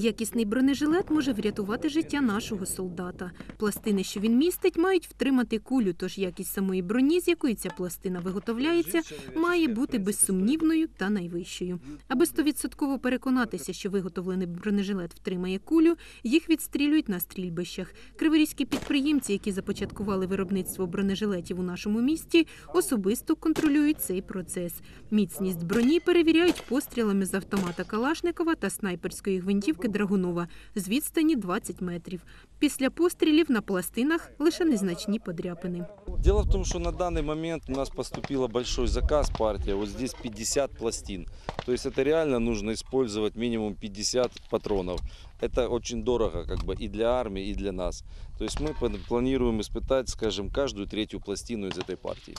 Якісний бронежилет може врятувати життя нашого солдата. Пластини, що він містить, мають втримати кулю, тож якість самої броні, з якої ця пластина виготовляється, має бути безсумнівною та найвищою. Аби стовідсотково переконатися, що виготовлений бронежилет втримає кулю, їх відстрілюють на стрільбищах. Криворізькі підприємці, які започаткували виробництво бронежилетів у нашому місті, особисто контролюють цей процес. Міцність броні перевіряють пострілами з автомата Калашникова та снайперської гвинтівки Драгунова з відстані 20 метрів. Після пострілів на пластинах лише незначні подряпини. Дело в том, что на данный момент у нас поступил большой заказ партия. Вот здесь 50 пластин. То есть это реально нужно использовать минимум 50 патронов. Это очень дорого как бы и для армии, и для нас. То есть мы пла- планируем испытать, скажем, каждую третью пластину из этой партии.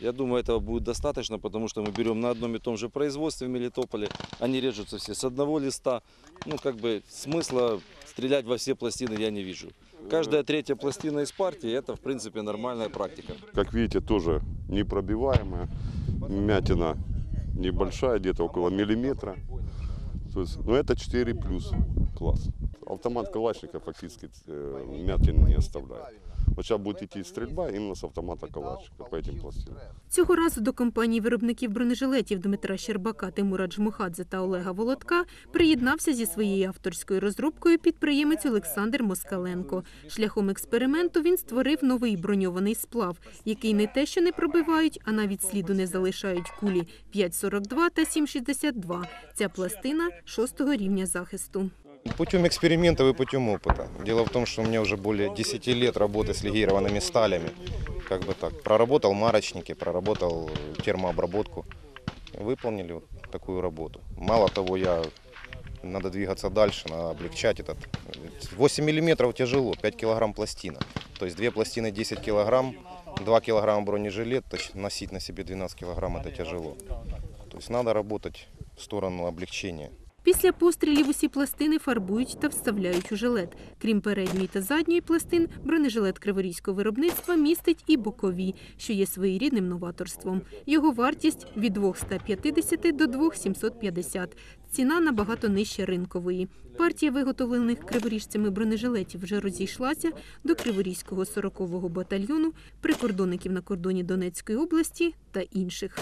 Я думаю, этого будет достаточно, потому что мы берем на одном и том же производстве в Мелитополе. Они режутся все с одного листа. Ну, как бы смысла стрелять во все пластины я не вижу. Каждая третья пластина из партии – это, в принципе, нормальная практика. Как видите, тоже непробиваемая. Мятина небольшая, где-то около миллиметра. То есть, ну, это 4 плюс класс. Автомат Калашника фактически э, мятин не оставляет. Вот сейчас будет идти стрельба именно с автомата Калашника по этим пластинам. Цього разу до компанії виробників бронежилетів Дмитра Щербака, Тимура Джмухадзе та Олега Володка приєднався зі своєю авторською розробкою підприємець Олександр Москаленко. Шляхом експерименту він створив новий броньований сплав, який не те, що не пробивають, а навіть сліду не залишають кулі 5,42 та 7,62. Ця пластина шостого рівня захисту. Путем экспериментов и путем опыта. Дело в том, что у меня уже более 10 лет работы с легированными сталями. Как бы так. Проработал марочники, проработал термообработку. Выполнили вот такую работу. Мало того, я надо двигаться дальше, надо облегчать этот. 8 миллиметров тяжело, 5 килограмм пластина. То есть две пластины 10 килограмм, 2 килограмма бронежилет, то есть носить на себе 12 килограмм это тяжело. То есть надо работать в сторону облегчения. Після пострілів усі пластини фарбують та вставляють у жилет. Крім передньої та задньої пластин, бронежилет криворізького виробництва містить і бокові, що є своєрідним новаторством. Його вартість від 250 до 2750. Ціна набагато нижча ринкової. Партія виготовлених криворіжцями бронежилетів вже розійшлася до Криворізького 40-го батальйону, прикордонників на кордоні Донецької області та інших.